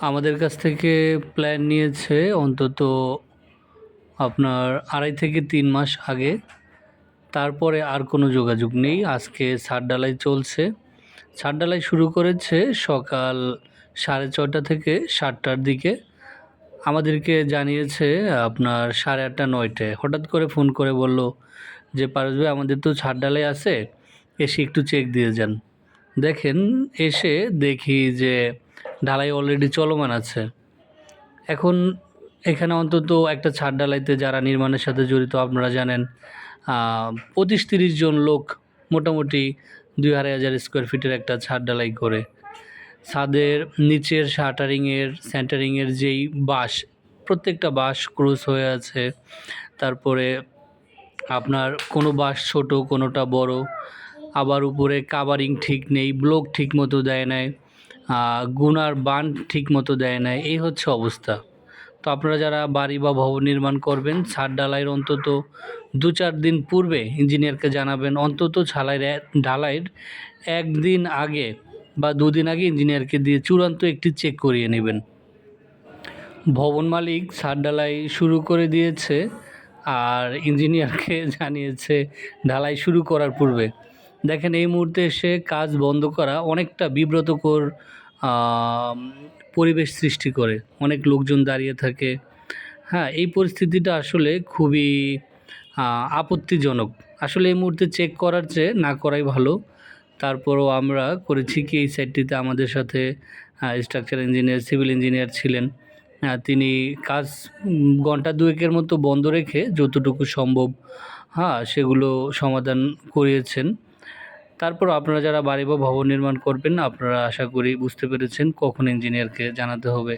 আমাদের কাছ থেকে প্ল্যান নিয়েছে অন্তত আপনার আড়াই থেকে তিন মাস আগে। তারপরে আর কোনো যোগাযোগ নেই। আজকে ছাদ ঢালাই চলছে। ছাদ ঢালাই শুরু করেছে সকাল সাড়ে ছটা থেকে সাতটার দিকে। আমাদেরকে জানিয়েছে আপনার সাড়ে আটটা, নয়টায়। হঠাৎ করে ফোন করে বলল যে, পারস ভাই, আমাদের তো ছাদ ঢালাই আছে। এসে একটু চেক দিয়ে যান। দেখেন, এসে দেখি যে ঢালাই অলরেডি চলমান আছে। এখন এখানে অন্তত একটা ছাদ ঢালাইতে যারা নির্মাণের সাথে জড়িত, আপনারা জানেন পঁচিশ তিরিশ জন লোক মোটামুটি দুই আড়াই হাজার স্কোয়ার ফিটের একটা ছাদ ঢালাই করে। ছাদের নিচের শাটারিংয়ের সেন্টারিংয়ের যেই বাঁশ, প্রত্যেকটা বাঁশ ক্রুজ হয়ে আছে। তারপরে আপনার কোনো বাঁশ ছোট, কোনোটা বড়, আবার উপরে কাভারিং ঠিক নেই ব্লক ঠিক মতো দেয় নাই। গুনার বান ঠিক মতো দেয় না এই হচ্ছে অবস্থা। তো আপনারা যারা বাড়ি বা ভবন নির্মাণ করবেন, ছাদ ঢালাইয়ের অন্তত দু চার দিন পূর্বে ইঞ্জিনিয়ারকে জানাবেন, অন্তত ছালাইয়ের ঢালাইয়ের একদিন আগে বা দুদিন আগে ইঞ্জিনিয়ারকে দিয়ে চূড়ান্ত একটি চেক করিয়ে নেবেন। ভবন মালিক ছাদ ঢালাই শুরু করে দিয়েছে, আর ইঞ্জিনিয়ারকে জানিয়েছে, ঢালাই শুরু করার পূর্বে। দেখেন এই মুহূর্তে এসে কাজ বন্ধ করা অনেকটা বিব্রতকর পরিবেশ সৃষ্টি করে। অনেক লোকজন দাঁড়িয়ে থাকে। হ্যাঁ এই পরিস্থিতিটা আসলে খুবই আপত্তিজনক। আসলে এই মুহূর্তে চেক করার চেয়ে না করাই ভালো। তারপরও আমরা করেছি কি এই সাইটটিতে আমাদের সাথে স্ট্রাকচার ইঞ্জিনিয়ার সিভিল ইঞ্জিনিয়ার ছিলেন। তিনি কাজ, ঘণ্টা দুয়েকের মতো বন্ধ রেখে যতটুকু সম্ভব হ্যাঁ সেগুলো সমাধান করিয়েছেন। তারপর আপনারা যারা বাড়ি বা ভবন নির্মাণ করবেন আপনারা আশা করি বুঝতে পেরেছেন কখন ইঞ্জিনিয়ারকে জানাতে হবে।